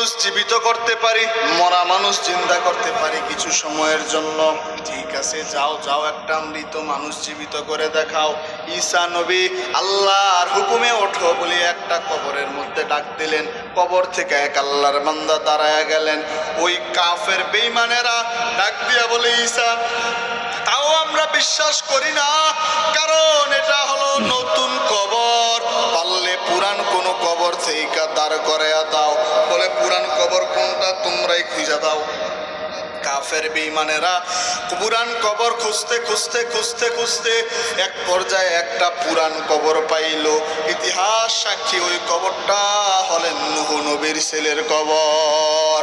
মানুষ জীবিত করতে পারি, মরা মানুষ চিন্তা করতে পারি কিছু সময়ের জন্য। ঠিক আছে, যাও যাও একটা মৃত মানুষ জীবিত করে দেখাও। ঈসা নবী আল্লাহর হুকুমে ওঠো বলে একটা কবরের মধ্যে ডাক দিলেন। কবর থেকে এক আল্লাহর বান্দা দাঁড়ায় গেলেন। ওই কাফের বেইমানেরা ডাক দিয়া বলে, ঈসা, তাও আমরা বিশ্বাস করি না, কারণ এটা হলো কবর থেকে দাঁড় করে দাও। বলে পুরান কবর কোনটা? তোমরাই খুঁজে দাও। কাফের বেইমানেরা পুরান কবর খুঁজতে খুঁজতে খুঁজতে খুঁজতে এক পর্যায়ে একটা পুরান কবর পাইল। ইতিহাস সাক্ষী, ওই কবরটা হলেন নুহ নবীর ছেলের কবর।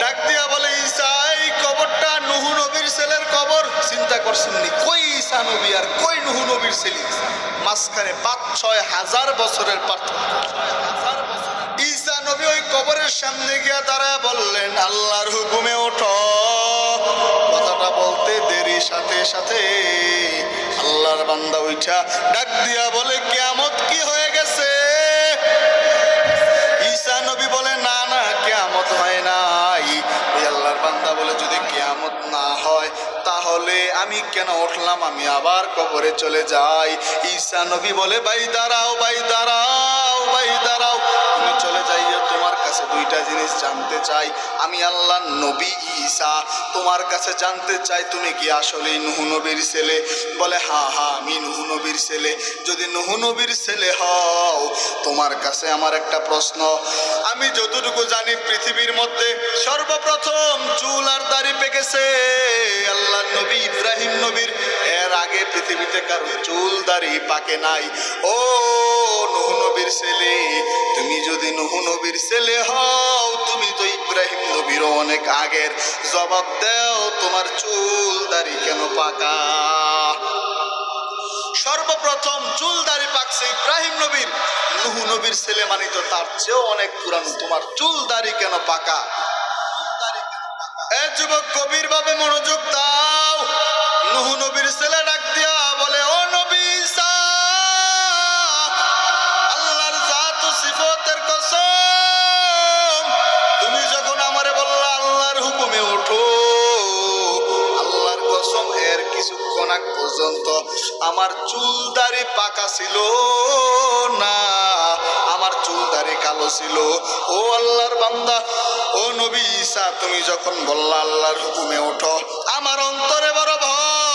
ডাক দিয়া বলে, ঈসা, এই কবরটা নুহু নবীর ছেলের কবর? চিন্তা করছেন কই ঈসা নবী আর কই নুহু নবীর ছেলে? মাঝখানে পাঁচ, ছয় হাজার বছরের পার্থক্য। ঈসা নবী ওই কবরের সামনে গিয়া দাঁড়ায় বললেন, আল্লাহর হুকুমে ওঠ। কথাটা বলতে দেরি, সাথে সাথে আল্লাহর বান্দা উঠা ডাক দিয়া বলে কেমত কি হয়ে তাহলে আমি কেন উঠলাম? আমি আবার কবরে চলে যাই। ঈসা নবী বলে, ভাই দাঁড়াও ভাই দাঁড়াও ভাই দাঁড়াও। তুমি চলে যাইও তোমার কাছে দুইটা জিনিস জানতে চাই। আমি আল্লাহ নবী ঈসা, তোমার কাছে জানতে চাই, তুমি কি আসলে নুহু নবীর ছেলে? বলে হ্যাঁ হ্যাঁ আমি নুহু নবীর ছেলে। যদি নুহু নবীর ছেলে হও, তোমার কাছে আমার একটা প্রশ্ন। আমি যতটুকু জানি, পৃথিবীর মধ্যে সর্বপ্রথম চুল আর দাড়ি পেকেছে। নবী ইব্রাহিম নবীর, এর আগে পৃথিবীতে কারও চুল দাড়ি পাকে নাই। ও নুহু নবীর ছেলে, তুমি যদি নুহু নবীর ছেলে হও, তুমি তো ইব্রাহিম নবীরও অনেক আগের। জবাব দাও, তোমার চুল দাড়ি কেন পাকা? সর্বপ্রথম চুল দাড়ি পাকছে ইব্রাহিম নবীর। নুহু নবীর ছেলে মানে তো তার চেয়েও অনেক পুরানো। তোমার চুল দাড়ি কেন পাকা? এ যুবক গভীর ভাবে মনোযোগ দাও। আগ পর্যন্ত আমার চুলদারি পাকা ছিল না, আমার চুলদারি কালো ছিল। ও আল্লাহর বান্দা, ও নবী ঈসা, তুমি যখন বললা আল্লাহর হুকুমে ওঠো, আমার অন্তরে বড় ভয়।